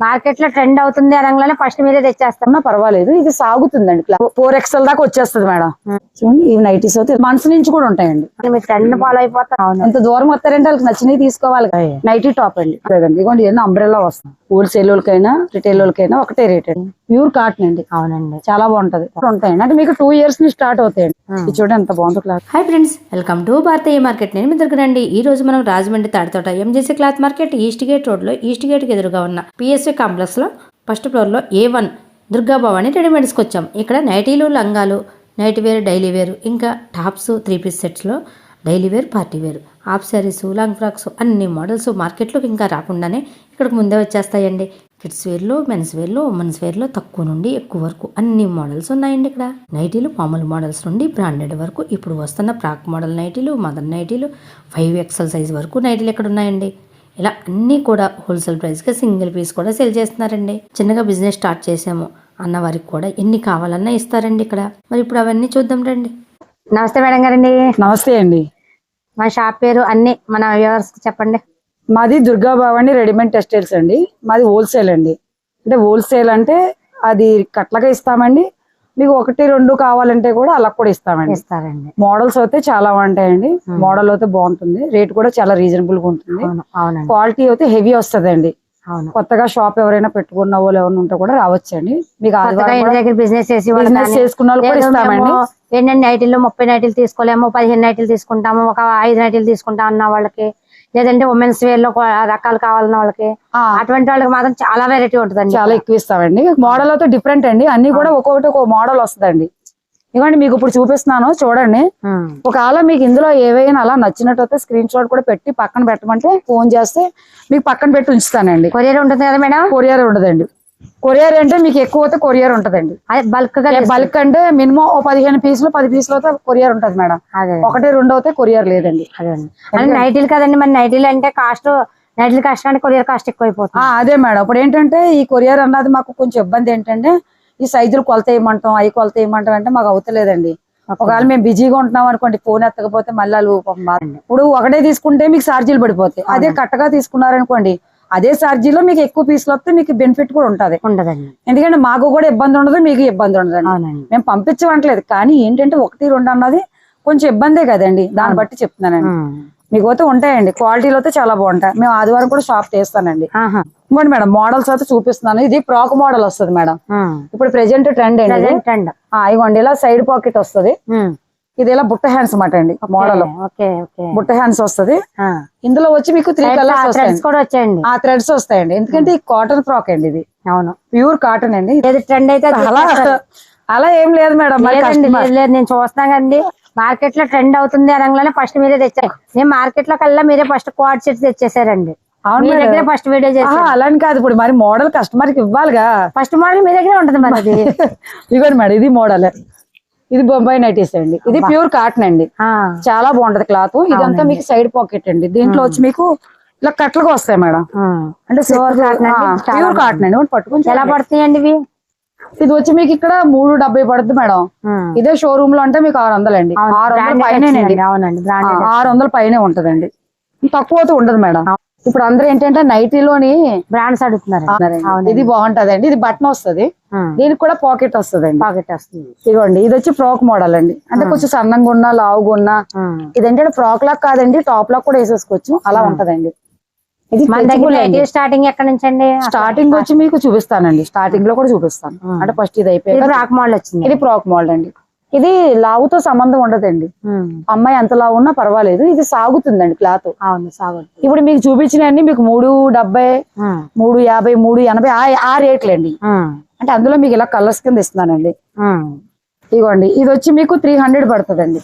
మార్కెట్లో ట్రెండ్ అవుతుంది అనగానే ఫస్ట్ మీరే తెచ్చేస్తాం పర్వాలేదు ఇది సాగుతుందండి ఫోర్ ఎక్స్ఎల్ దాకా వచ్చేస్తుంది మేడం చూడండి ఇవి నైటీస్ అయితే మనసు నుంచి కూడా ఉంటాయండి మీరు ట్రెండ్ ఫాలో అయిపోతాం ఎంత దూరం వస్తారంటే వాళ్ళకి నచ్చినవి తీసుకోవాలి. నైటీ టాప్ అండి లేదండి ఇదిగోండి ఏదైనా అంబ్రెల్లా వస్తుంది హోల్సేల్ వాళ్ళకైనా రిటైల్ వాళ్ళకైనా ఒకటే రేట్ అండి ప్యూర్ కాటన్ అండి. అవునండి. చాలా బాగుంటది. ఉంటాయండి. అంటే మీకు టూ ఇయర్స్ నుంచి స్టార్ట్ అవుతాయండి. ఇది చూడండి ఎంత బాగుందో cloth hi friends welcome to Bharatiya market నేను మీ దగ్గర రండి ఈ రోజు మనం Rajahmundry Taditota MJC cloth market east gate రోడ్లో ఈస్ట్ గేట్కి ఎదురుగా ఉన్న పిఎస్వి కాంప్లెక్స్లో ఫస్ట్ ఫ్లోర్లో ఏ వన్ దుర్గా భవాని రెడీమేడ్స్కి వచ్చాం. ఇక్కడ నైటీలు లంగాలు నైట్ వేర్ డైలీ వేర్ ఇంకా tops three piece సెట్స్లో daily wear party wear. Half sarees long frocks అన్ని మోడల్స్ మార్కెట్లోకి ఇంకా రాకుండానే ఇక్కడికి ముందే వచ్చేస్తాయండి. కిడ్స్ వేర్లో మెన్స్ వేర్లో ఉమెన్స్ వేర్లో తక్కువ నుండి ఎక్కువ వరకు అన్ని మోడల్స్ ఉన్నాయండి ఇక్కడ. నైటీలు మామూలు మోడల్స్ నుండి బ్రాండెడ్ వరకు ఇప్పుడు వస్తున్న ప్రాక్ మోడల్ నైటీలు మదర్ నైటీలు ఫైవ్ ఎక్సెల్ సైజ్ వరకు నైటీలు ఇక్కడ ఉన్నాయండి. ఇలా అన్నీ కూడా హోల్సేల్ ప్రైస్కి సింగిల్ పీస్ కూడా సెల్ చేస్తున్నారండి. చిన్నగా బిజినెస్ స్టార్ట్ చేసాము అన్న వారికి కూడా ఎన్ని కావాలన్నా ఇస్తారండి ఇక్కడ. మరి ఇప్పుడు అవన్నీ చూద్దాం రండి. నమస్తే మేడం గారండి. నమస్తే అండి. మా షాప్ పేరు అన్ని మన వ్యూవర్స్ చెప్పండి. మాది దుర్గా భవాని రెడీమేడ్ టెక్స్టైల్స్ అండి. మాది హోల్సేల్ అండి. అంటే హోల్సేల్ అంటే అది కట్లగా ఇస్తామండి. మీకు ఒకటి రెండు కావాలంటే కూడా అలా కూడా ఇస్తామండి. ఇస్తారండి. మోడల్స్ అయితే చాలా ఉంటాయండి మోడల్ అయితే బాగుంటుంది. రేట్ కూడా చాలా రీజనబుల్గా ఉంటుంది. అవును అవునండి. క్వాలిటీ అయితే హెవీ వస్తదండి. అవును కొత్తగా షాప్ ఎవరైనా పెట్టుకున్న వాళ్ళు ఎవరైనా ఉంటే కూడా రావచ్చండి. మీకు దగ్గర బిజినెస్ చేసి బిజినెస్ కానీ, చేసుకున్న వాళ్ళు కూడా ఇస్తామండి. ఎన్ని నైటీలు ముప్పై నైటీలు తీసుకోలేము పదిహేను నైటీలు తీసుకుంటాము ఒక ఐదు నైటీలు తీసుకుంటాం అన్న వాళ్ళకి లేదంటే ఉమెన్స్ వేర్లో రకాలు కావాలన్న వాళ్ళకి. అటువంటి వాళ్ళకి మాత్రం చాలా వెరైటీ ఉంటుందండి చాలా ఎక్కువ ఇస్తామండి. మోడల్ అయితే డిఫరెంట్ అండి. అన్ని కూడా ఒక్కొక్కటి ఒక మోడల్ వస్తుందండి. ఇవ్వండి మీకు ఇప్పుడు చూపిస్తున్నాను చూడండి. ఒకవేళ మీకు ఇందులో ఏవైనా అలా నచ్చినట్టయితే స్క్రీన్ షాట్ కూడా పెట్టి పక్కన పెట్టమంటే ఫోన్ చేస్తే మీకు పక్కన పెట్టి ఉంచుతానండి. కొరియర్ ఉంటుంది కదా మేడం? కొరియర్ ఉండదండి. కొరియర్ అంటే మీకు ఎక్కువ అయితే కొరియర్ ఉంటదండి. బల్క్. బల్క్ అంటే మినిమం ఓ పదిహేను పీసులు పది పీసులు అయితే కొరియర్ ఉంటది మేడం. ఒకటి రెండు అయితే కొరియర్ లేదండి. నైటీలు కదండి మరి నైటీలు అంటే కాస్ట్ నైటీలు కాస్ట్ అంటే కొరియర్ కాస్ట్ ఎక్కువ అయిపోతుంది అదే మేడం. ఇప్పుడు ఏంటంటే ఈ కొరియర్ అన్నది మాకు కొంచెం ఇబ్బంది ఏంటంటే ఈ సైజులు కొలత వేయమంటాం అవి కొలత వేయమంటాం అంటే మాకు అవుతలేదండి. ఒకవేళ మేము బిజీగా ఉంటున్నాం అనుకోండి ఫోన్ ఎత్తకపోతే మళ్ళీ. ఇప్పుడు ఒకటే తీసుకుంటే మీకు ఛార్జీలు పడిపోతాయి. అదే కట్టగా తీసుకున్నారనుకోండి అదే ఛార్జీలో మీకు ఎక్కువ పీసులు వస్తే మీకు బెనిఫిట్ కూడా ఉంటది. ఉండదండి. ఎందుకంటే మాకు కూడా ఇబ్బంది ఉండదు మీకు ఇబ్బంది ఉండదండి మేము పంపించమంటలేదు కానీ ఏంటంటే ఒకటి రెండు అన్నది కొంచెం ఇబ్బందే కదండి. దాన్ని బట్టి చెప్తున్నానండి. మీకు అయితే ఉంటాయండి క్వాలిటీలో అయితే చాలా బాగుంటాయి. మేము ఆదివారం కూడా షాప్ చేస్తానండి. ఇంకోటి మేడం మోడల్స్ అయితే చూపిస్తున్నాను. ఇది ఫ్రాక్ మోడల్ వస్తుంది మేడం. ఇప్పుడు ప్రెజెంట్ ట్రెండ్ అండి. ఆ, ఇగోండి ఇలా సైడ్ పాకెట్ వస్తుంది. ఇది ఇలా బుట్ట హ్యాండ్స్ అన్నమాట అండి మోడల్ బుట్ట హ్యాండ్స్ వస్తుంది. ఇందులో వచ్చి మీకు త్రీ కలర్స్ కూడా వచ్చాయండి. ఆ థ్రెడ్స్ వస్తాయండి. ఎందుకంటే ఈ కాటన్ ఫ్రాక్ అండి ఇది. అవును. ప్యూర్ కాటన్ అండి. ట్రెండ్ అయితే అలా అలా ఏం లేదు మేడం లేదు నేను చూస్తున్నా కదండి. మార్కెట్లో ట్రెండ్ అవుతుంది అనగానే ఫస్ట్ మీరే తెచ్చారు. నేను మార్కెట్లో కల్లా మీరే ఫస్ట్ క్వాడ్ సెట్ తెచ్చేసారండి. మీ మేడం. దగ్గర ఫస్ట్ వీడియో ఆహా, చేశారు. అలా అని కాదు ఇప్పుడు మరి మోడల్ కస్టమర్కి ఇవ్వాలిగా. ఫస్ట్ మోడల్ మీ దగ్గర ఉంటుంది మరి ఇవ్వండి మేడం ఇది మోడల్ ఇది బొంబాయి నైటీస్ అండి. ఇది ప్యూర్ కాటన్ అండి. చాలా బాగుంటది క్లాత్ ఇదంతా మీకు సైడ్ పాకెట్ అండి. దీంట్లో వచ్చి మీకు ఇలా కట్లుగా వస్తాయి మేడం. అంటే ప్యూర్ కాటన్ అండి. పట్టుకుని ఎలా పడుతున్నాయండి ఇవి? ఇది వచ్చి మీకు ఇక్కడ మూడు డెబ్బై పడుతుంది మేడం. ఇదే షోరూమ్లో అంటే మీకు ఆరు వందలు అండి. ఆరు వందల పైనే ఆరు వందల పైనే ఉంటదండి. తక్కువ అయితే ఉండదు మేడం. ఇప్పుడు అందరూ ఏంటంటే నైటీలోని బ్రాండ్స్ అడుగుతున్నారు. ఇది బాగుంటదండి. ఇది బటన్ వస్తది. దీనికి కూడా పాకెట్ వస్తదండి. పాకెట్ వస్తుంది. ఇదిగోండి ఇది వచ్చి ఫ్రాక్ మోడల్ అండి. అంటే కొంచెం సన్నంగా ఉన్నా లావుగా ఉన్నా. ఉమ్. ఇది ఏంటంటే ఫ్రాక్ లాక్ కాదండి టాప్ లాక్ కూడా వేసేసుకోవచ్చు. అలా ఉంటదండి. స్టార్టింగ్ ఎక్కడ నుంచి అండి స్టార్టింగ్ వచ్చి మీకు చూపిస్తానండి. స్టార్టింగ్లో కూడా చూపిస్తాను. అంటే ఫస్ట్ ఇది అయిపోయాక ఫ్రాక్ మోడల్ వచ్చింది. ఇది ఫ్రాక్ మోడల్ అండి. ఇది లావుతో సంబంధం ఉండదండి. అమ్మాయి ఎంత లావు ఉన్నా పర్వాలేదు. ఇది సాగుతుందండి క్లాత్. అవును సాగుతుంది. ఇప్పుడు మీకు చూపించినవన్నీ మీకు మూడు డెబ్బై. మూడు యాభై మూడు ఎనభై ఆ- రేట్లండి. అంటే అందులో మీకు ఇలా కలర్స్ కింద ఇస్తున్నానండి. ఇదిగోండి ఇది వచ్చి మీకు త్రీ హండ్రెడ్ పడుతుందండి.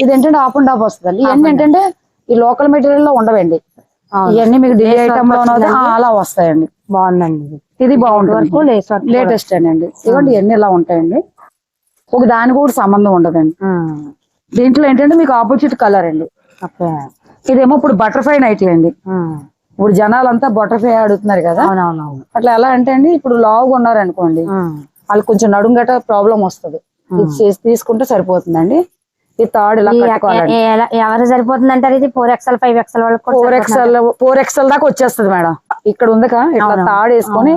ఇది ఏంటంటే ఆఫ్ అండ్ ఆఫ్ వస్తుందండి. ఇవన్నీ ఏంటంటే ఈ లోకల్ మెటీరియల్లో ఉండవండి. ఇవన్నీ మీకు Lace ఐటమ్లో. అలా వస్తాయండి. బాగుందండి ఇది. బాగుంటుంది. లేటెస్ట్ అండి. ఇదిగోండి ఇవన్నీ ఇలా ఉంటాయండి. ఒక దానికి కూడా సంబంధం ఉండదండి. దీంట్లో ఏంటంటే మీకు ఆపోజిట్ కలర్ అండి. ఇదేమో ఇప్పుడు బటర్ఫ్లై నైటీ అండి. ఇప్పుడు జనాలంతా బటర్ఫ్లై అడుగుతున్నారు కదా. అట్లా ఎలా అంటే అండి ఇప్పుడు లావుగా ఉన్నారు అనుకోండి ఉమ్. వాళ్ళకి కొంచెం నడుం గట్ట ప్రాబ్లం వస్తుంది. ఇది చేసి తీసుకుంటే సరిపోతుందండి. ఈ థర్డ్ ఇలా ఎవరు సరిపోతుంది అంటారు ఇది? ఫోర్ ఎక్స్ఎల్ ఫైవ్ ఎక్స్ఎల్ వాళ్ళకి ఫోర్? ఎక్స్ఎల్ ఫోర్ ఎక్స్ఎల్ దాకా వచ్చేస్తుంది మేడం. ఇక్కడ ఉందక ఇట్లా. తాడు వేసుకొని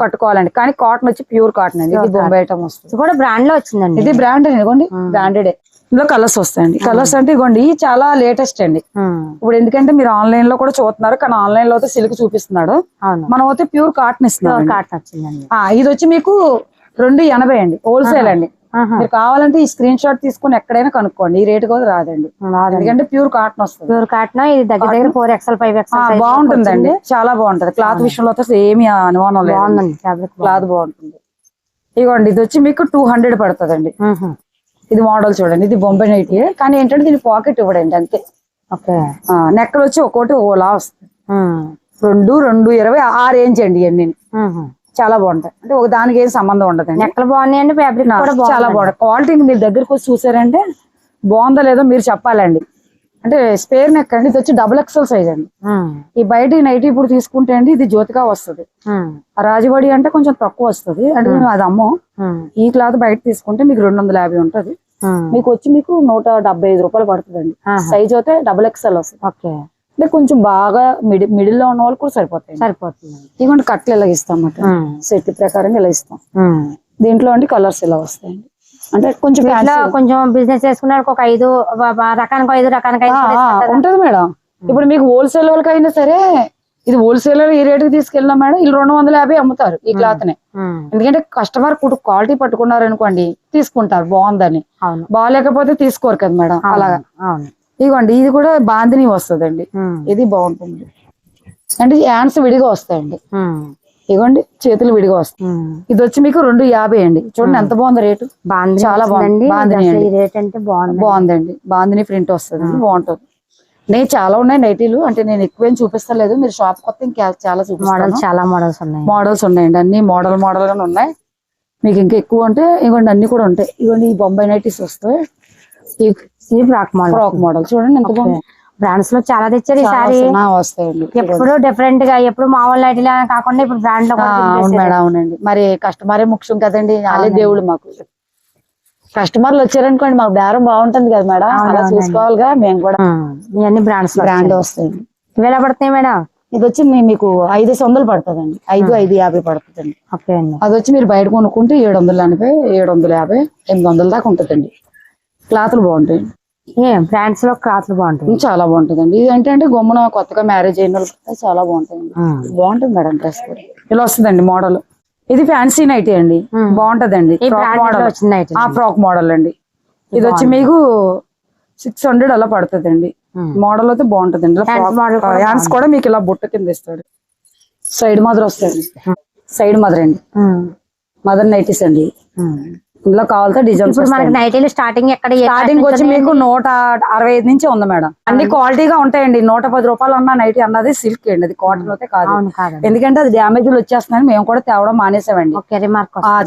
కట్టుకోవాలండి. కానీ కాటన్ వచ్చి ప్యూర్ కాటన్ అండి. ఇది బొంబాయి ఐటమ్ వస్తుంది. కూడా బ్రాండ్లో వచ్చిందండి. ఇది బ్రాండ్ ఇదిగోండి Hmm. బ్రాండెడ్ ఇందులో కలర్స్ వస్తాయండి. కలర్స్ అంటే ఇగోండి చాలా లేటెస్ట్ అండి. ఇప్పుడు ఎందుకంటే మీరు ఆన్లైన్లో కూడా చూస్తున్నారు కానీ ఆన్లైన్లో అయితే సిల్క్ చూపిస్తున్నాడు. మనం అయితే ప్యూర్ కాటన్ ఇస్తున్నాం కాటన్ వచ్చిందండి. ఇది వచ్చి మీకు రెండు ఎనభై అండి హోల్సేల్ అండి. మీరు కావాలంటే ఈ స్క్రీన్ షాట్ తీసుకొని ఎక్కడైనా కనుక్కోండి. ఈ రేట్ కూడా రాదండి. ఎందుకంటే ప్యూర్ కాటన్ వస్తుంది. ప్యూర్ కాటన్ ఇది దగ్గర దగ్గర ఫోర్ ఎక్స్ఎల్ ఫైవ్ ఎక్స్ఎల్ బాగుంటుందండి. చాలా బాగుంటది. క్లాత్ విషయంలో అయితే ఏమి అనుమానం లేదు క్లాత్ బాగుంటుంది. ఇదిగోండి ఇది వచ్చి మీకు టూ హండ్రెడ్ పడుతుందండి. ఇది మోడల్ చూడండి. ఇది బొంబాయి నైట్. కానీ ఏంటంటే దీని పాకెట్ ఇవ్వడండి అంతే. నెక్కలు వచ్చి ఒక్కోటి ఓలా వస్తుంది. రెండు రెండు ఇరవై ఆ రేంజ్ అండి ఇవన్నీ చాలా బాగుంటాయి. అంటే ఒక దానికి ఏం సంబంధం ఉండదండి. నెక్కలు బాగున్నాయండి ఫ్యాబ్రిక్ కూడా చాలా బాగుంటాయి. క్వాలిటీ మీరు దగ్గరకు వచ్చి చూసారంటే బాగుందో లేదో మీరు చెప్పాలండి. అంటే స్పేర్ నెక్ అండి ఇది వచ్చి డబుల్ ఎక్సెల్ సైజ్ అండి. ఈ బయట నైట్ ఇప్పుడు తీసుకుంటే అండి ఇది జ్యోతిగా వస్తుంది. ఆ. రాజుబడి అంటే కొంచెం తక్కువ వస్తుంది. అంటే మేము అది అమ్మం. ఈ క్లాత్ బయట తీసుకుంటే మీకు రెండు వందల యాభై ఉంటది. మీకు వచ్చి మీకు నూట డెబ్బై ఐదు రూపాయలు పడుతుందండి. ఆహా. సైజ్ అయితే డబుల్ ఎక్స్ఎల్ వస్తుంది. ఓకే. అంటే కొంచెం బాగా మిడి మిడిల్లో ఉన్న వాళ్ళు కూడా సరిపోతాయి సరిపోతుంది ఇదిగోండి కట్లు ఇలా ఇస్తాం అన్నమాట. సెట్ ప్రకారం ఇలా ఇస్తాం. దీంట్లో అండి కలర్స్ ఇలా వస్తాయండి. అంటే కొంచెం. కొంచెం బిజినెస్ చేసుకున్నాడు ఒక ఐదు రకానికి ఐదు రకానికి. ఉంటది మేడం. ఇప్పుడు మీకు హోల్సేల్ వాళ్ళకి అయినా సరే ఇది హోల్సేలర్ ఈ రేటుకి తీసుకెళ్ళినా మేడం వీళ్ళు రెండు వందల యాభై అమ్ముతారు ఈ క్లాత్ని ఎందుకంటే కస్టమర్ క్వాలిటీ పట్టుకున్నారు అనుకోండి తీసుకుంటారు బాగుందని. బాగాలేకపోతే తీసుకోరు కదా మేడం అలాగా. ఇదిగోండి ఇది కూడా బాందిని వస్తుందండి. ఇది బాగుంటుంది. అంటే హ్యాండ్స్ విడిగా వస్తాయండి. ఇదిగోండి చేతులు విడిగా వస్తాయి. ఇది వచ్చి మీకు రెండు యాభై అండి. చూడండి ఎంత బాగుంది రేటు? చాలా బాగుంది. వచ్చిందండి. బాగుంది రేట్ అంటే బాగుందండి. బాందిని ప్రింట్ వస్తుంది. బాగుంటుంది. నేను చాలా ఉన్నాయి నైటీలు. అంటే నేను ఎక్కువేం చూపిస్తలేదు. మీరు షాప్ కొత్త ఇంకా చాలా చూపిస్తాను. మోడల్స్ చాలా మోడల్స్ ఉన్నాయి. మోడల్స్ ఉన్నాయండి. అన్ని మోడల్ మోడల్ గానే ఉన్నాయి. మీకు ఇంకా ఎక్కువ ఉంటే ఇవ్వండి అన్ని కూడా ఉంటాయి. ఇవ్వండి ఈ బొంబాయి నైటీస్ వస్తాయి. ఇది ఫ్రాక్ మోడల్ ఫ్రాక్ మోడల్ చూడండి ఎంత బాగుంది. బ్రాండ్స్లో చాలా తెచ్చారు ఈసారి వస్తాయండి. ఎప్పుడు డిఫరెంట్గా ఎప్పుడు మామూలు నైట్లు కాకుండా ఇప్పుడు బ్రాండ్లో అవును. మేడం అవునండి. మరి కస్టమరే ముఖ్యం కదండి వాళ్ళే దేవుడు మాకు. కస్టమర్లు వచ్చారనుకోండి మాకు బేరం బాగుంటుంది కదా మేడం. అలా. చూసుకోవాలిగా మేము కూడా. ఇవన్నీ బ్రాండ్స్లో బ్రాండ్. వస్తాయండి. ఇవి ఎలా పడుతున్నాయి మేడం? ఇది వచ్చి మీకు ఐదు వందలు పడుతుందండి. ఐదు ఐదు యాభై పడుతుందండి. అది వచ్చి మీరు బయట కొనుక్కుంటే ఏడు వందల ఎనభై ఏడు వందల యాభై ఎనిమిది వందల దాకా ఉంటుందండి. క్లాత్లు బాగుంటాయి. ఏ బ్రాండ్స్లో క్లాత్లు బాగుంటాయి. చాలా బాగుంటుందండి. ఇది ఏంటంటే గమ్మున కొత్తగా మ్యారేజ్ అయిన వాళ్ళకి చాలా బాగుంటుంది బాగుంటుంది మేడం డ్రెస్ కూడా. ఇలా వస్తుందండి మోడల్. ఇది ఫ్యాన్సీ నైటీ అండి. బాగుంటదండి. మోడల్. ఆ ఫ్రాక్ మోడల్ అండి. ఇది వచ్చి మీకు సిక్స్ హండ్రెడ్ అలా పడుతుందండి. మోడల్ అయితే బాగుంటుందండి. హ్యాండ్స్ కూడా మీకు ఇలా బుట్ట కింద ఇస్తాడు. సైడ్ మదర్ వస్తాయండి. సైడ్ మదర్ అండి. మదర్ నైటీస్ అండి. ఇందులో కావాలంటే డిజైన్స్ ఇప్పుడు మనకి నైటీలు స్టార్టింగ్ ఎక్కడ స్టార్టింగ్ వచ్చి మీకు నూట అరవై ఐదు నుంచి ఉంది మేడం. అన్ని క్వాలిటీగా ఉంటాయండి. నూట పది రూపాయలు ఉన్న నైటీ అన్నది సిల్క్ అండి. అది కాటన్ అయితే కాదు. ఎందుకంటే అది డ్యామేజ్లు వచ్చేస్తున్నాయని మేము కూడా తేవడం మానేసామండి.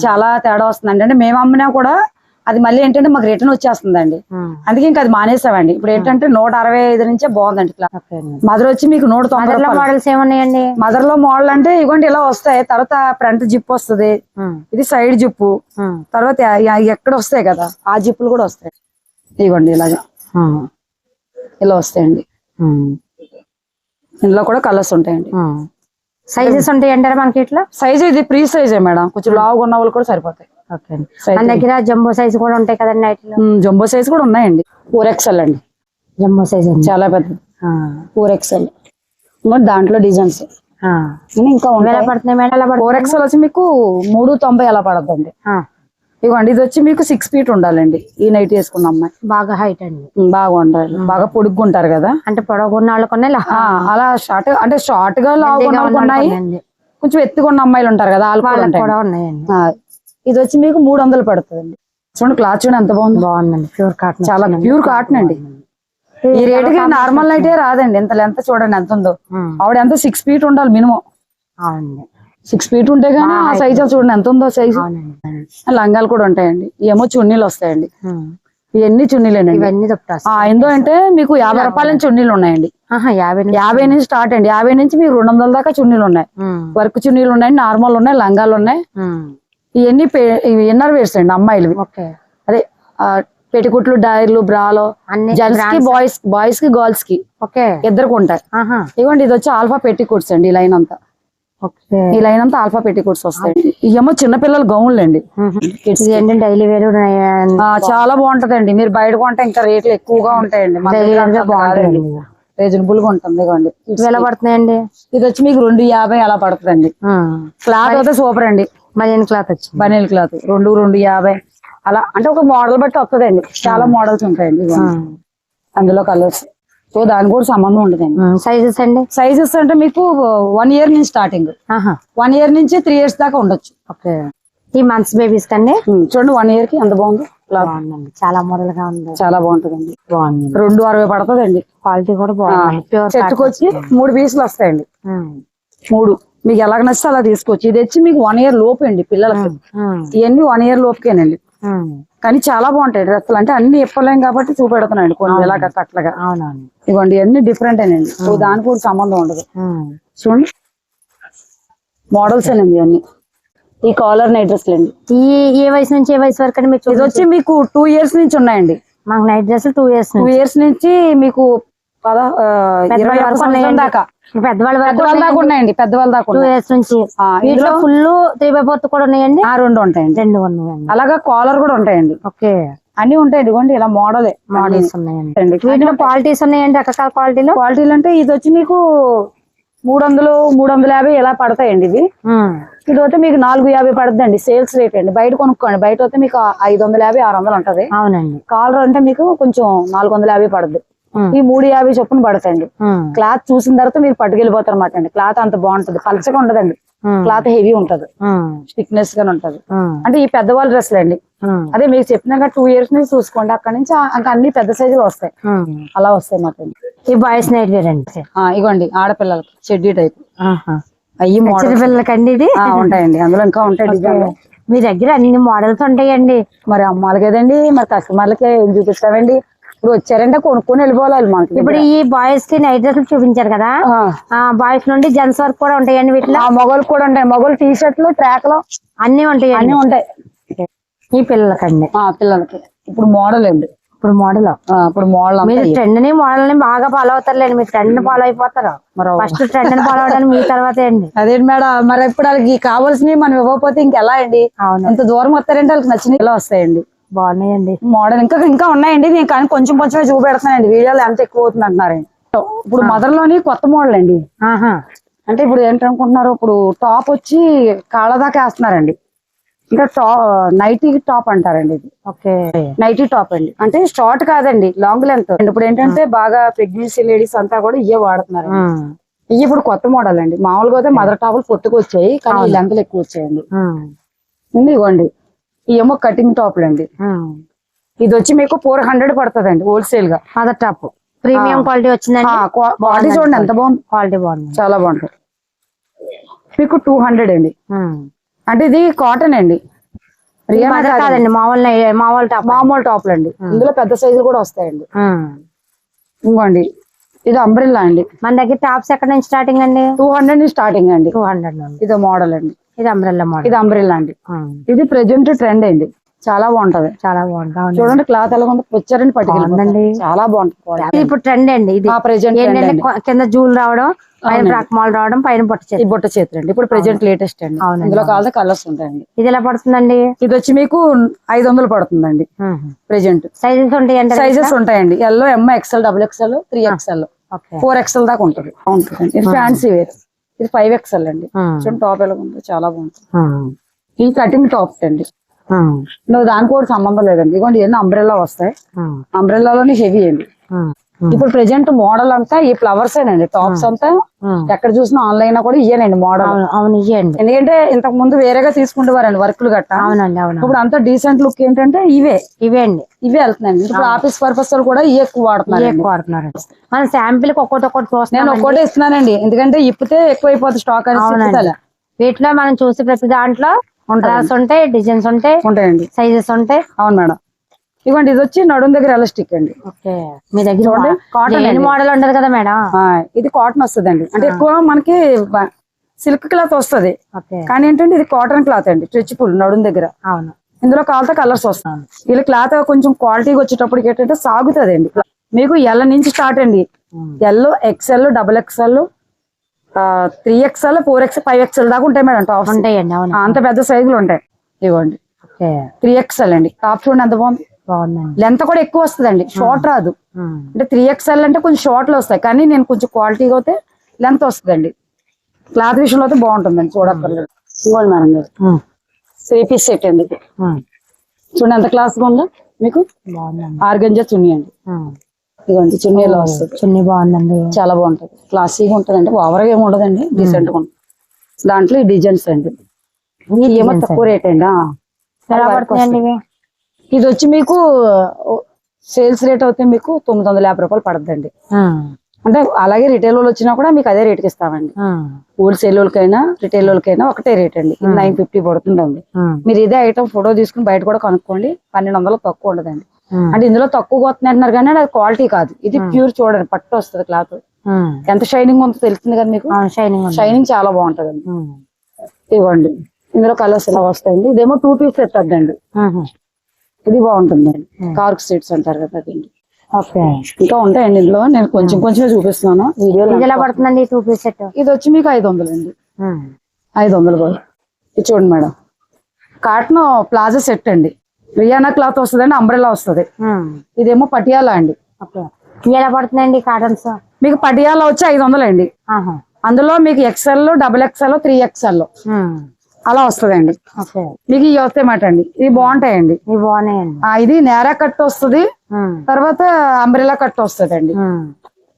చాలా తేడా వస్తుందండి. అంటే మేము అమ్మినా కూడా అది మళ్ళీ ఏంటంటే మాకు రిటర్న్ వచ్చేస్తుందండి. అందుకే ఇంకా అది మానేసామండి. ఇప్పుడు ఏంటంటే నూట అరవై ఐదు నుంచే బాగుందండి మదర్ వచ్చి మీకు నూట తొంభై మోడల్స్ ఏమున్నాయండి? మదర్లో మోడల్ అంటే ఇవ్వండి ఇలా వస్తాయి. తర్వాత ఫ్రంట్ జిప్ వస్తుంది. ఇది సైడ్ జిప్పు తర్వాత ఎక్కడ వస్తాయి కదా ఆ జిప్పులు కూడా వస్తాయి. ఇవ్వండి ఇలాగా. ఇలా వస్తాయండి. ఇందులో కూడా కలర్స్ ఉంటాయండి. సైజెస్ ఉంటాయి అంటారా మనకి ఇట్లా? సైజ్ ఇది ప్రీ సైజే మేడం. కొంచెం లావుగా ఉన్న వాళ్ళు కూడా సరిపోతాయి. మన దగ్గర జంబో సైజ్ కూడా ఉంటాయి కదండి జంబో సైజ్ కూడా ఉన్నాయండి. ఫోర్ ఎక్స్ఎల్ అండి. జంబో సైజ్ చాలా పెద్దది ఆ, ఫోర్ ఎక్స్ఎల్ దాంట్లో డిజైన్స్. ఇంకా ఎలా పడుతున్నాయి మేడం? ఎలా ఫోర్ పడుతుంది ఎక్స్ఎల్ వచ్చి మీకు మూడు తొంభై అలా పడద్దండి. ఇవ్వండి ఇది వచ్చి మీకు సిక్స్ ఫీట్ ఉండాలండి ఈ నైట్ వేసుకున్న అమ్మాయి. బాగా హైట్ అండి. బాగా ఉండాలి. బాగా పొడుగ్గా ఉంటారు కదా. అంటే పొడవున్న వాళ్ళు కొన్ని ఆ, అలా షార్ట్ అంటే షార్ట్గా వాళ్ళకి ఉన్నాయి కొంచెం ఎత్తుగా ఉన్న అమ్మాయిలు ఉంటారు కదా వాళ్ళు కూడా ఉన్నాయండి. ఇది వచ్చి మీకు మూడు వందలు పడుతుందండి. చూడండి క్లాత్ చూడండి ఎంత బాగుంది. బాగుందండి. ప్యూర్ కాటన్ చాలా ప్యూర్ కాటన్ అండి. ఈ రేటుకి నార్మల్ అయితే రాదండి. ఎంత లెంత్ చూడండి ఎంత ఉందో. ఆవిడ ఎంత సిక్స్ ఫీట్ ఉండాలి మినిమం. అవునండి. సిక్స్ ఫీట్ ఉంటే గానీ ఆ సైజ్ చూడండి ఎంత ఉందో సైజు లంగాలు కూడా ఉంటాయండి. ఏమో చున్నీలు వస్తాయండి. ఇవన్నీ చున్నీలేనండి. ఇవన్నీ ఎందో అంటే మీకు యాభై రూపాయల నుంచి చున్నీలు ఉన్నాయండి. యాభై నుంచి. యాభై నుంచి స్టార్ట్ అండి. యాభై నుంచి మీకు రెండు వందల దాకా చున్నీలు ఉన్నాయి. వర్క్ చున్నీలు ఉన్నాయి నార్మల్ ఉన్నాయి లంగాలు ఉన్నాయి. ఇవన్నీ ఇన్నర్ వేర్స్ అండి అమ్మాయిలవి. ఓకే. అదే పెటికుట్లు డైర్లు బ్రాలో అన్ని జెంట్స్కి. బాయ్స్ బాయ్స్కి గర్ల్స్కి ఓకే. ఇద్దరికి ఉంటాయి ఆహా. ఇవ్వండి ఇది వచ్చి ఆల్ఫా పెట్టికోట్స్ అండి ఈ లైన్ అంతా. ఓకే. ఈ లైన్ అంతా ఆల్ఫా పెట్టికోట్స్ వస్తాయి. ఇవేమో చిన్నపిల్లల గౌన్లు అండి. డైలీ వేరు ఆ, చాలా బాగుంటదండి. మీరు బయట కొంటే ఇంకా రేట్లు ఎక్కువగా ఉంటాయండి. బాగుంటాయండి. రీజనబుల్గా ఉంటుంది ఇదిగోండి ఎలా పడుతున్నాయండి? ఇది వచ్చి మీకు రెండు యాభై అలా పడుతుందండి. క్లాత్ అయితే సూపర్ అండి. బనియన్ క్లాత్ వచ్చింది బనీల్ క్లాత్. రెండు రెండు యాభై. అలా అంటే ఒక మోడల్ బట్టి వస్తుందండి. చాలా మోడల్స్ ఉంటాయండి. అందులో కలర్స్ సో దాని కూడా సంబంధం ఉండదండి. సైజెస్ అండి? సైజెస్ అంటే మీకు వన్ ఇయర్ నుంచి స్టార్టింగ్ వన్ ఇయర్ నుంచి త్రీ ఇయర్స్ దాకా ఉండొచ్చు. ఓకే. ఈ మంత్స్ బేబీస్ కండి? చూడండి వన్ ఇయర్కి ఎంత బాగుంది. బాగుందండి. చాలా మోడల్గా ఉంది. చాలా బాగుంటుందండి. బాగుంది. రెండు అరవై పడుతుందండి. క్వాలిటీ కూడా బాగుంది. చెట్టుకు వచ్చి మూడు పీసులు వస్తాయండి. మూడు. మీకు ఎలాగ నచ్చితే అలా తీసుకోవచ్చు. ఇది వచ్చి మీకు వన్ ఇయర్ లోపు అండి పిల్లలకి. ఇవన్నీ వన్ ఇయర్ లోపుకేనండి. కానీ చాలా బాగుంటాయి డ్రెస్సులు. అంటే అన్ని ఇప్పలేం కాబట్టి చూపెడుతున్నాయండి కొన్ని ఇలాగ అట్లాగా ఇవ్వండి ఇవన్నీ డిఫరెంట్ అండి సో దానికి కూడా సంబంధం ఉండదు. చూడండి. మోడల్స్ అండి అన్ని ఈ కాలర్ నైట్ డ్రెస్లు అండి ఈ ఏ వయసు నుంచి ఏ వయసు వరకు అండి ఇది వచ్చి మీకు టూ ఇయర్స్ నుంచి ఉన్నాయండి. మాకు night dress two years two years నుంచి. మీకు పద ఇరవై దాకా. పెద్దవాళ్ళ దాకా ఉన్నాయండి. పెద్దవాళ్ళ దాకా టూ ఉన్నాయి. ఇయర్స్ నుంచి. ఆ, వీటిలో ఇందులో ఫుల్ త్రీ బై ఫోర్త్ కూడా ఉన్నాయండి? ఆ రెండు ఉంటాయండి. రెండు ఉన్నాయండి. అలాగా కాలర్ కూడా ఉంటాయండి. ఓకే. అన్ని ఉంటాయి ఇదిగోండి ఇలా మోడలే. మోడల్స్ ఉన్నాయండి. వీటిలో క్వాలిటీస్ ఉన్నాయండి రకరకాల క్వాలిటీలు క్వాలిటీలు అంటే ఇది వచ్చి మీకు మూడు వందలు మూడు వందల యాభై ఇలా పడతాయండి ఇది ఇది అయితే మీకు నాలుగు యాభై పడుతుందండి సేల్స్ రేట్ అండి. బయట కొనుక్కోండి. బయట అయితే మీకు ఐదు వందల యాభై ఆరు వందలు ఉంటది అవునండి. కాలర్ అంటే మీకు కొంచెం నాలుగు వందల యాభై పడుద్ది. ఉమ్. ఈ మూడు యాభై చొప్పున పడతాయండి. క్లాత్ చూసిన తర్వాత మీరు పట్టుకెళ్ళిపోతారు అన్నమాట అండి క్లాత్ అంత బాగుంటది. పలచగా ఉండదండి. క్లాత్ హెవీ ఉంటది. ఉమ్. థిక్నెస్ గానే ఉంటది. అంటే ఈ పెద్దవాళ్ళ డ్రెస్లు అండి. అదే మీకు చెప్పినాక టూ ఇయర్స్ నుంచి చూసుకోండి. అక్కడ నుంచి అన్ని పెద్ద సైజులు వస్తాయి. అలా వస్తాయి మాకు ఈ బాయ్స్ నైట్ వేర్ అండి ఇగోండి. ఆడపిల్లలకి. చెడ్డీ టైప్. అయ్యి మోడల్ పిల్లలకండి ఇది ఉంటాయండి. అందులో ఇంకా ఉంటాయి. మీ దగ్గర అన్ని మోడల్స్ ఉంటాయండి. మరి అమ్మాలి కదండి మరి కస్టమర్లకి ఏం చూపిస్తామండి ఇప్పుడు వచ్చారంటే కొనుక్కొని వెళ్ళిపోవాలి మనకి ఇప్పుడు ఈ బాయ్స్కి నైట్ డ్రెస్ చూపించారు కదా? బాయ్స్ నుండి జెంట్స్ వరకు కూడా ఉంటాయండి వీటిలో? ఆ మొగలు కూడా ఉంటాయి. మొగలు టీ షర్ట్లు ట్రాక్లు అన్ని ఉంటాయండి. అన్ని ఉంటాయి. ఈ పిల్లలకండి. ఆ పిల్లలకి. ఇప్పుడు మోడల్ అండి. ఇప్పుడు మోడల్ ఇప్పుడు మోడల్ మీరు. ట్రెండ్ని మోడల్ని బాగా ఫాలో అవుతారులేండి. మీరు ట్రెండ్ ఫాలో అయిపోతారు. ఫస్ట్ ట్రెండ్ని ఫాలో అవడానికి మీ తర్వాతే అండి. అదేంటి మేడం? మరి ఇప్పుడు వాళ్ళకి కావాల్సినవి మనం ఇవ్వకపోతే ఇంకెలా అండి? ఎంత దూరం వస్తారంటే వాళ్ళకి నచ్చినవి ఇలా వస్తాయండి? బాగున్నాయండి. మోడల్ ఇంకా ఇంకా ఉన్నాయండి. నేను కానీ కొంచెం కొంచెమే చూపెడుతున్నానండి వీడియోలో ఎంత ఎక్కువ అవుతుంది అంటున్నారండి ఇప్పుడు మదర్లోని కొత్త మోడల్ అండి అంటే ఇప్పుడు ఏంటనుకుంటున్నారు ఇప్పుడు టాప్ వచ్చి కాళ్ళ దాకా వేస్తున్నారండి. ఇంకా టా నైటీ టాప్ అంటారండి ఇది. ఓకే. నైటీ టాప్ అండి. అంటే షార్ట్ కాదండి లాంగ్ లెంత్. ఇప్పుడు ఏంటంటే బాగా ప్రెగ్నెన్సీ లేడీస్ అంతా కూడా ఇవే వాడుతున్నారు. ఇవి ఇప్పుడు కొత్త మోడల్ అండి మామూలుగా అయితే మదర్ టాపులు పొట్టుకు వచ్చాయి కానీ లెంతలు ఎక్కువ వచ్చాయండి. ఉమ్. ఇవేమో కటింగ్ టాప్లు అండి. ఇది వచ్చి మీకు ఫోర్ హండ్రెడ్ పడుతుందండి హోల్సేల్గా. మదర్ టాప్ ప్రీమియం క్వాలిటీ వచ్చిందండి? క్వాలిటీ చూడండి ఎంత బాగుంది. క్వాలిటీ బాగుంది. చాలా బాగుంటుంది మీకు టూ హండ్రెడ్ అండి. అంటే ఇది కాటన్ అండి. కాదండి. మామూలు మామూలు టాప్ మామూలు టాప్లు అండి ఇందులో పెద్ద సైజులు కూడా వస్తాయండి. ఇంకోండి ఇది అంబ్రిల్లా అండి. మన దగ్గర టాప్స్ ఎక్కడ నుంచి స్టార్టింగ్ అండి? టూ హండ్రెడ్ నుంచి స్టార్టింగ్ అండి. టూ హండ్రెడ్ ఇది మోడల్ అండి. ఇది అంబ్రెల్లా మోడల్ ఇది అంబ్రిల్లా అండి. ఇది ప్రెజెంట్ ట్రెండ్ అండి. చాలా బాగుంటది. చాలా అవును. చూడండి క్లాత్ ఎలా ఉంది బాగుందండి. చాలా బాగుంటుంది ఇప్పుడు ట్రెండ్ అండి ఇది. ప్రెజెంట్ కింద జూలు రావడం పైన బ్రాక్ మాల్ రావడం పైన పట్టు ఈ చేతి బుట్ట చేతులు అండి. ఇప్పుడు ప్రెజెంట్ లేటెస్ట్ అండి. ఇందులో కావాలంటే కలర్స్ ఉంటాయండి. ఇది ఎలా పడుతుందండి? ఇది వచ్చి మీకు ఐదు వందలు పడుతుందండి. ప్రెజెంట్ సైజెస్ ఉంటాయండి. సైజెస్ ఉంటాయండి yellow M XL double XL three XL okay. Four XL దాకా ఉంటుంది. Fancy wear. ఇది ఫైవ్ ఎక్స్ఎల్ అండి. చూడండి టాప్ ఎలా ఉంటుంది చాలా బాగుంటుంది. ఈ కటింగ్ టాప్స్ అండి. నువ్వు దానికి కూడా సంబంధం లేదండి. ఇదిగోండి ఎన్ని అంబ్రెల్లా వస్తాయి. అంబ్రెల్లాలోనే హెవీ అండి. ఇప్పుడు ప్రెజెంట్ మోడల్ అంతా ఈ ఫ్లవర్స్ ఏనండి టాప్స్ అంతా ఎక్కడ చూసినా ఆన్లైన్ కూడా ఇయ్యనండి మోడల్. అవును ఇవ్వండి ఎందుకంటే ఇంతకు ముందు వేరేగా తీసుకుంటేవారండి వర్క్లు గట్ట అవునండి అవును. ఇప్పుడు అంతా డీసెంట్ లుక్ ఏంటంటే ఇవే. ఇవే అండి. ఇవే వెళ్తున్నాయండి. ఇప్పుడు ఆఫీస్ పర్పస్ కూడా ఇవే ఎక్కువ వాడుతున్నారు ఎక్కువ వాడుతున్నారు మనం శాంపిల్కి ఒక్కొక్కటి ఒక్కటి నేను చూస్తున్నాం ఒక్కటే ఇస్తున్నానండి. ఎందుకంటే ఇప్పితే ఎక్కువ అయిపోతుంది స్టాక్ అని అవునండి. ఇప్పుతాలే. వీటిలో మనం చూసి ప్రతి దాంట్లో ఉంటాయి డిజైన్స్ ఉంటాయి ఉంటాయండి. సైజెస్ ఉంటాయి. అవును మేడం. ఇవ్వండి ఇది వచ్చి నడుం దగ్గర ఎలాస్టిక్ అండి. మీ దగ్గర అండి. మోడల్ ఉండదు కదా మేడం. ఇది కాటన్ వస్తుందండి. అంటే ఎక్కువ మనకి సిల్క్ క్లాత్ వస్తది. కానీ ఏంటంటే ఇది కాటన్ క్లాత్ అండి స్ట్రెచ్ఫుల్ నడుం దగ్గర. అవును. ఇందులో కావాలంటే కలర్స్ వస్తాయి. వీళ్ళ క్లాత్ కొంచెం క్వాలిటీగా వచ్చేటప్పటికి ఏంటంటే సాగుతుందండి. మీకు ఎల్ నుంచి స్టార్ట్ అండి. L XL double XL three XL four X five XL దాకా ఉంటాయి మేడం టాప్స్ ఉంటాయండి అంత పెద్ద సైజులు ఉంటాయి. ఇవ్వండి. త్రీ ఎక్స్ఎల్ అండి. టాప్ చూడండి ఎంత బాగుంది. బాగుందండి. లెంత్ కూడా ఎక్కువ వస్తుందండి. షార్ట్ రాదు. అంటే త్రీ ఎక్స్ఎల్ అంటే కొంచెం షార్ట్లు వస్తాయి. కానీ నేను కొంచెం క్వాలిటీగా అయితే లెంత్ వస్తుందండి. క్లాత్ విషయంలో అయితే బాగుంటుందండి. చూడక్కర్లేదు. ఇవ్వండి మేడం గారు ఉమ్. త్రీ పీస్ సెట్ అండి. చూడండి ఎంత క్లాస్గా ఉందో మీకు. ఆర్గంజా చున్నీ అండి. ఇదిగోండి చున్నీలో వస్తుంది. చున్నీ బాగుందండి. చాలా బాగుంటది. క్లాసీగా ఉంటదండి. ఓవర్గా ఏమి ఉండదండి. డీసెంట్గా ఉంటుంది. దాంట్లో ఈ డిజైన్స్ అండి. ఏమో తక్కువ రేట్ అండి. ఇది వచ్చి మీకు సేల్స్ రేట్ అయితే మీకు తొమ్మిది వందల యాభై రూపాయలు పడుతుందండి ఉమ్. అంటే అలాగే రిటైల్ వాళ్ళు వచ్చినా కూడా మీకు అదే రేట్కి ఇస్తామండి. హోల్సేల్ వాళ్ళకైనా రిటైల్ వాళ్ళకైనా ఒకటే రేట్ అండి. నైన్ ఫిఫ్టీ పడుతుందండి. మీరు ఇదే ఐటమ్ ఫోటో తీసుకుని బయట కూడా కనుక్కోండి. పన్నెండు వందలు తక్కువ ఉండదండి. అంటే ఇందులో తక్కువగా వస్తుంది అంటున్నారు కానీ అది క్వాలిటీ కాదు. ఇది ప్యూర్ చూడండి పట్టు వస్తుంది క్లాత్. ఎంత షైనింగ్ ఉందో తెలుస్తుంది కదా మీకు? షైనింగ్ చాలా బాగుంటదండి. ఉమ్. ఇవ్వండి. ఇందులో కలర్స్ ఇలా వస్తాయండి. ఇదేమో టూ పీస్ అండి ఉహు. ఇది బాగుంటుందండి కార్క్ స్ట్రీట్స్ అంటారు కదా అదండి ఇంకా ఉంటాయండి ఇందులో. నేను కొంచెం కొంచెం చూపిస్తున్నాను. ఎలా పడుతుందండి టూ పీస్ సెట్? ఇది వచ్చి మీకు ఐదు వందలు అండి. ఐదు వందలు కూడా ఇది చూడండి మేడం. కాటన్ ప్లాజా సెట్ అండి. రియానా క్లాత్ వస్తుందండి అంబ్రెలా వస్తుంది. ఇదేమో పటియాలా అండి. ఎలా పడుతుందండి కాటన్స్? మీకు పటియాలా వచ్చి ఐదు వందలు అండి. అందులో మీకు XL double XL three XL. అలా వస్తుందండి. మీకు ఇవి మాట అండి ఇవి బాగుంటాయండి. ఇది నేరా కట్ వస్తుంది. తర్వాత అంబ్రెలా కట్ వస్తుంది అండి ఉమ్.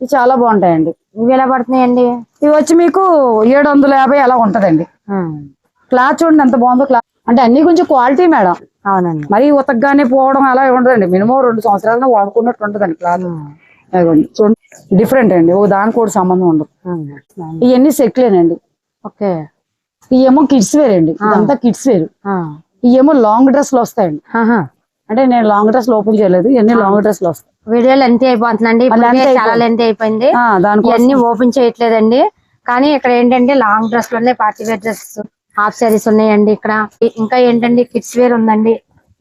ఇవి చాలా బాగుంటాయండి. ఇవి ఎలా పడుతున్నాయండి? ఇవి వచ్చి మీకు ఏడు వందల యాభై అలా ఉంటదండి. క్లాత్ చూడండి ఎంత బాగుందో క్లాత్. అంటే అన్ని కొంచెం క్వాలిటీ మేడం. అవునండి. మరి ఉతకగానే పోవడం అలా ఉండదండి. మినిమం రెండు సంవత్సరాలు వాడుకున్నట్టు ఉంటదండి క్లాత్. చూడండి. డిఫరెంట్ అండి. ఒక దానికి కూడా సంబంధం ఉండదు. ఇవన్నీ సెట్లేనండి. ఓకే. ఇవేమో కిడ్స్ వేర్ అండి. ఇదంతా కిడ్స్ వేర్. ఇవేమో లాంగ్ డ్రెస్లో వస్తాయండి. అంటే నేను లాంగ్ డ్రెస్ ఓపెన్ చేయలేదు. ఇవన్నీ లాంగ్ డ్రెస్లో వస్తాయి. వీడియో లెంత్ అయిపోతుందండి. చాలా లెంత్ అయిపోయింది. ఇవన్నీ ఓపెన్ చేయట్లేదండి. కానీ ఇక్కడ ఏంటంటే లాంగ్ డ్రెస్ ఉన్నాయి party wear dress half saris ఉన్నాయండి ఇక్కడ. ఇంకా ఏంటంటే కిడ్స్ వేర్ ఉందండి.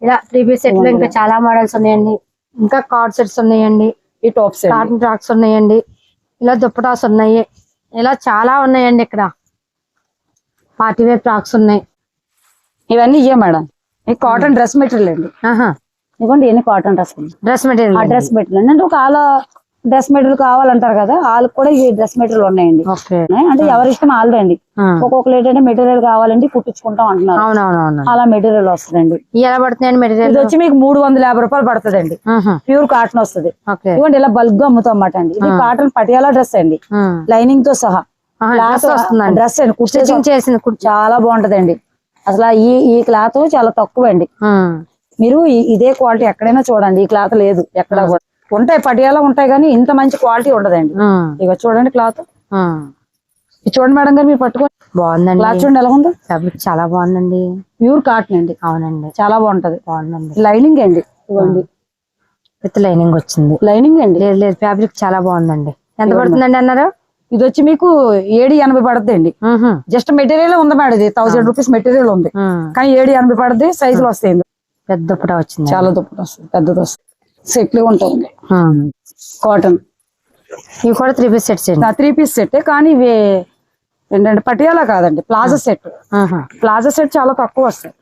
ఇలా త్రీ పీస్ సెట్లో ఇంకా చాలా మోడల్స్ ఉన్నాయండి. ఇంకా కార్డ్ సెట్స్ ఉన్నాయండి. ఈ టాప్స్. కాటన్ ఫ్రాక్స్ ఉన్నాయండి. ఇలా దుప్పటాస్ ఉన్నాయి. ఇలా చాలా ఉన్నాయండి ఇక్కడ. పార్టీ వేర్ ఫ్రాక్స్ ఉన్నాయి. ఇవన్నీ ఇవే మేడం. ఈ కాటన్ డ్రెస్ మెటీరియల్ అండి. ఇదిగోండి ఇవన్నీ కాటన్ డ్రెస్ డ్రెస్ ఆ మెటీరియల్ డ్రెస్ మెటీరియల్. అంటే ఒక ఆల డ్రెస్ మెటీరియల్ కావాలంటారు కదా వాళ్ళకి కూడా ఈ డ్రెస్ మెటీరియల్ ఉన్నాయండి. అంటే ఎవరి ఇష్టం వాళ్ళదండి ఒక్కొక్కరు ఏంటంటే మెటీరియల్ కావాలంటే కుట్టించుకుంటాం అంటున్నారు. అలా మెటీరియల్ వస్తుందండి. ఎలా పడుతున్నాయండి మెటీరియల్? ఇది వచ్చి మీకు మూడు వందల యాభై రూపాయలు పడుతుందండి. ప్యూర్ కాటన్ వస్తుంది. ఇదిగోండి ఇలా బల్క్గా అమ్ముతాం అన్నమాట అండి. ఇది కాటన్ పటియాలా డ్రెస్ అండి. లైనింగ్తో సహా. వస్తుందండి. డ్రెస్ అండి స్టిచింగ్ చేసింది చాలా బాగుంటదండి. అసలు ఈ ఈ క్లాత్ చాలా తక్కువ అండి. మీరు ఇదే క్వాలిటీ ఎక్కడైనా చూడండి ఈ క్లాత్ లేదు ఎక్కడ కూడా. ఉంటాయి పటియాలా ఉంటాయి కానీ ఇంత మంచి క్వాలిటీ ఉండదండి. ఇక చూడండి క్లాత్. చూడండి మేడం గారు మీరు పట్టుకోండి బాగుందండి. క్లాత్ చూడండి ఎలా ఉందో? ఫ్యాబ్రిక్ చాలా బాగుందండి. ప్యూర్ కాటన్ అండి. అవునండి. చాలా బాగుంటది. బాగుందండి. లైనింగ్ అండి. ఇవ్వండి. విత్ లైనింగ్ వచ్చింది. లైనింగ్ అండి. లేదు లేదు ఫ్యాబ్రిక్ చాలా బాగుందండి. ఎంత పడుతుందండి అన్నారు? ఇది వచ్చి మీకు ఏడు ఎనభై పడుతుంది అండి. జస్ట్ మెటీరియల్ ఉంది మేడం ఇది థౌసండ్ రూపీస్ మెటీరియల్ ఉంది. కానీ ఏడు ఎనభై పడుతుంది సైజులు వస్తాయి. పెద్ద దుప్పటా వచ్చింది చాలా దుప్పటి వస్తుంది పెద్దది వస్తుంది సెట్లు ఉంటుంది. కాటన్ ఇవి కూడా త్రీ పీస్ సెట్స్ అండి త్రీ పీస్ సెట్ కానీ ఇవి ఏంటంటే పటియాలా కాదండి ప్లాజా సెట్. ప్లాజా సెట్ చాలా తక్కువ వస్తాయి.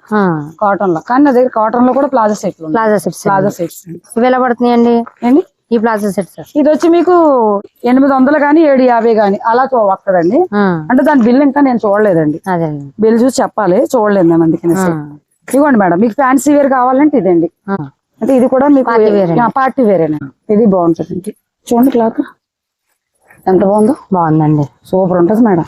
కాటన్లో కానీ నా దగ్గర కాటన్లో కూడా ప్లాజా సెట్లు ప్లాజా సెట్స్ ప్లాజా సెట్స్ ఇవి ఎలా పడుతున్నాయండి? ఏంటి? ఈ ప్లాజా సెట్స్ ఇది వచ్చి మీకు ఎనిమిది వందలు కానీ ఏడు యాభై కానీ అలా వస్తదండి. అంటే దాని బిల్ ఇంకా నేను చూడలేదండి. బిల్ చూసి చెప్పాలి చూడలేదు నేను అందుకని. ఇవ్వండి మేడం మీకు ఫ్యాన్సీ వేర్ కావాలంటే ఇదండి. అంటే ఇది కూడా మీకు. పార్టీ వేరేనండి ఇది బాగుంటుంది. చూడండి క్లాత్. ఎంత బాగుందో. బాగుందండి. సూపర్ ఉంటుంది మేడం.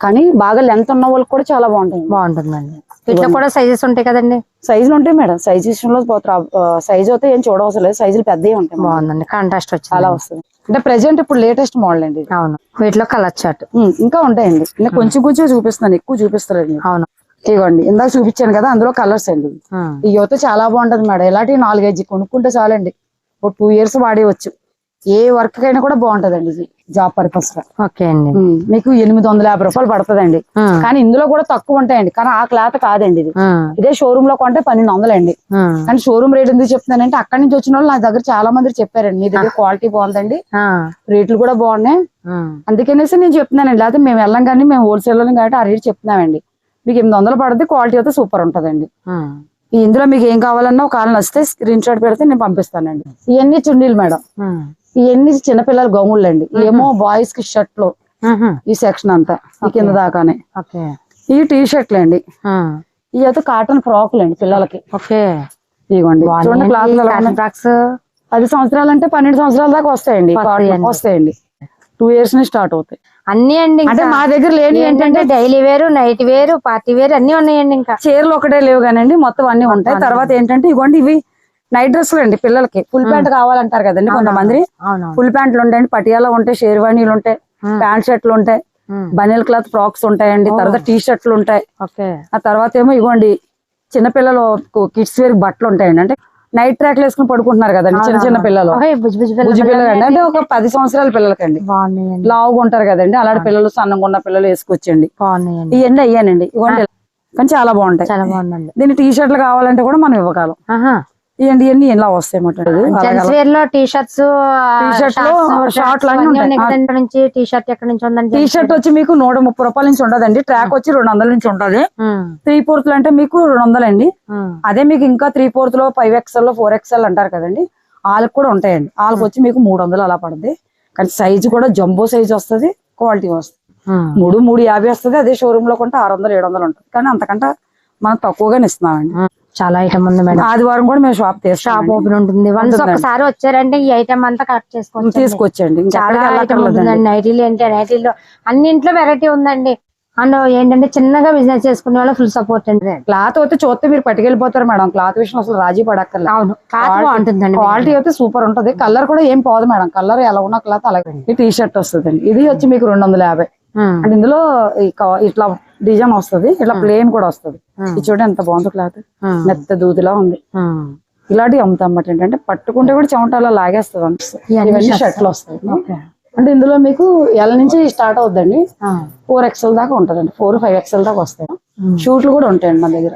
కానీ బాగా లెంత్ ఉన్న వాళ్ళకి కూడా చాలా బాగుంటుంది. బాగుంటుందండి. వీటిలో కూడా సైజెస్ ఉంటాయి కదండి? సైజులు ఉంటాయి మేడం. సైజ్ విషయంలో సైజ్ అయితే ఏం చూడవసరం లేదు. సైజులు పెద్దవి ఉంటాయి. బాగుందండి. కాంట్రాస్ట్ వచ్చింది. అలా వస్తుంది. అంటే ప్రెసెంట్ ఇప్పుడు లేటెస్ట్ మోడల్ అండి. అవును. వీటిలో కలర్ చార్ట్ ఇంకా ఉంటాయండి. నేను కొంచెం కొంచెం చూపిస్తున్నాను. ఎక్కువ చూపిస్తారండి అవును. ఇవ్వండి ఇందాక చూపించాను కదా అందులో కలర్స్ అండి. ఇవి. యువత చాలా బాగుంటది మేడం. ఇలాంటి నాలుగైదు కొనుక్కుంటే చాలండి. ఒక టూ ఇయర్స్ వాడేయచ్చు. ఏ వర్క్ కైనా కూడా బాగుంటదండి ఇది జాబ్ పర్పస్గా. ఓకే అండి. మీకు ఎనిమిది వందల యాభై రూపాయలు పడుతుందండి. కానీ ఇందులో కూడా తక్కువ ఉంటాయండి. కానీ ఆ క్లాత్ కాదండి ఇది. ఇదే షోరూమ్లో కొంటే పన్నెండు వందలండి. ఉమ్, కానీ షోరూమ్ రేట్ ఎందుకు చెప్తున్నానంటే అక్కడి నుంచి వచ్చిన వాళ్ళు నా దగ్గర చాలా మంది చెప్పారండి. మీ దగ్గర క్వాలిటీ బాగుందండి. రేట్లు కూడా బాగున్నాయి. అందుకనేసి నేను చెప్తున్నానండి. లేకపోతే మేము వెళ్ళం కానీ మేము హోల్సేల్ వాళ్ళం కాబట్టి ఆ రేట్ చెప్తున్నామండి. మీకు ఎనిమిది వందలు పడుతుంది క్వాలిటీ అయితే సూపర్ ఉంటదండి. ఇందులో మీకు ఏం కావాలన్నా ఒక కాలం వస్తే స్క్రీన్ షాట్ పెడితే నేను పంపిస్తానండి. ఇవన్నీ చున్నీలు మేడం. ఇవన్నీ చిన్నపిల్లల గౌన్లు అండి ఏమో బాయ్స్కి షర్ట్లు ఈ సెక్షన్ అంతా ఈ కింద దాకానే. ఈ టీ షర్ట్లు అండి ఉమ్, ఇవి అయితే కాటన్ ఫ్రాక్లు అండి పిల్లలకి. చూడండి ఫ్రాక్స్ పది సంవత్సరాలు అంటే పన్నెండు సంవత్సరాల దాకా వస్తాయండి. వస్తాయండి. టూ ఇయర్స్ నుంచి స్టార్ట్ అవుతాయి. అన్ని అండి అంటే ఇంకా మా దగ్గర లేని ఏంటంటే ఏంటంటే డైలీ వేరు నైట్ వేరు పార్టీ వేరు అన్ని ఉన్నాయండి ఇంకా. చీరలు ఒకటే లేవు కానండి మొత్తం అన్ని ఉంటాయి. తర్వాత ఏంటంటే ఇవ్వండి ఇవి నైట్ డ్రెస్సులు అండి పిల్లలకి. ఫుల్ ప్యాంట్ కావాలంటారు కదండి కొంతమంది. ఫుల్ ప్యాంట్లు ఉంటాయండి. పటియాలా ఉంటాయి షేర్వాణీలు ఉంటాయి ప్యాంట్ షర్ట్లు ఉంటాయి ఉమ్, బనియల్ క్లాత్ ఫ్రాక్స్ ఉంటాయండి తర్వాత టీ షర్ట్లు ఉంటాయి ఆ తర్వాత ఏమో ఇవ్వండి చిన్నపిల్లలు కిడ్స్ వేర్ బట్టలు ఉంటాయండి. అంటే నైట్ ట్రాక్లు వేసుకుని పడుకుంటున్నారు కదండి చిన్న చిన్న పిల్లలు. అండి అంటే ఒక పది సంవత్సరాల పిల్లలకండి. లావుగా ఉంటారు కదండి. అలాంటి పిల్లలు సన్నంగా ఉన్న పిల్లలు వేసుకొచ్చండి. ఇవన్నీ అయ్యానండి. ఇవ్వండి కానీ చాలా బాగుంటాయి. చాలా బాగుందండి. దీని టీ షర్ట్లు కావాలంటే కూడా మనం ఇవ్వగలం. ఇవన్నీ ఇవన్నీ ఇలా వస్తాయి అన్నమాట. T shirts. నుంచి? టీ షర్ట్ ఎక్కడ నుంచి ఉందండి టీ షర్ట్ వచ్చి మీకు నూట ముప్పై రూపాయల నుంచి ఉండదండి. ట్రాక్ వచ్చి రెండు వందల నుంచి ఉంటది. త్రీ ఫోర్త్ అంటే మీకు రెండు వందలండి. అదే మీకు ఇంకా త్రీ ఫోర్త్లో ఫైవ్ ఎక్స్ఎల్లో ఫోర్ ఎక్స్ఎల్ అంటారు కదండి. వాళ్ళకి కూడా ఉంటాయండి. వాళ్ళకి వచ్చి మీకు మూడు వందలు అలా పడుతుంది కానీ సైజు కూడా జంబో సైజ్ వస్తది క్వాలిటీ వస్తుంది. మూడు మూడు యాభై వస్తుంది అదే షోరూమ్లో కొంటే ఆరు వందలు ఏడు వందలు ఉంటుంది. కానీ అంతకంటే మనం తక్కువగానే ఇస్తున్నామండి. చాలా ఐటమ్ ఉంది మేడం ఆదివారం కూడా మేము షాప్ షాప్ ఓపెన్ ఉంటుంది. వన్స్ ఒకసారి వచ్చారంటే ఈ ఐటమ్ అంతా కలెక్ట్ చేసుకోవచ్చు తీసుకొచ్చండి చాలా ఐటమ్. ఉంటుందండి నైటీలు ఏంటి నైటీల్లో అన్నింట్లో వెరైటీ ఉందండి. అండ్ ఏంటంటే చిన్నగా బిజినెస్ చేసుకునే వాళ్ళు ఫుల్ సపోర్ట్ అండి. క్లాత్ అయితే చూస్తే మీరు పట్టుకెళ్ళిపోతారు మేడం క్లాత్ విషయం అసలు రాజీ పడక్కర్లేదు అవును. క్లాత్ బాగుంటుందండి క్వాలిటీ అయితే సూపర్ ఉంటది. కలర్ కూడా ఏం పోదు మేడం కలర్ ఎలా ఉన్న క్లాత్ అలాగే. టీ షర్ట్ వస్తుంది ఇది వచ్చి మీకు రెండు వందల యాభై. అంటే ఇందులో ఇట్లా డిజైన్ వస్తది. ఇట్లా ప్లేన్ కూడా వస్తది. ఇది చూడండి ఎంత బాగుంది క్లాత్ మెత్త దూదిలా ఉంది. ఇలాంటివి అమ్ముతాం అన్నమాట ఏంటంటే పట్టుకుంటే కూడా చెమట అలా లాగేస్తుంది అనిపిస్తుంది. ఇవన్నీ. షర్ట్లు వస్తాయి. అంటే ఇందులో మీకు ఎల్ నుంచి స్టార్ట్ అవుద్దండి. ఫోర్ ఎక్స్ఎల్ దాకా ఉంటదండి. ఫోర్ ఫైవ్ ఎక్స్ఎల్ దాకా వస్తాయి. షూట్లు కూడా ఉంటాయండి మన దగ్గర.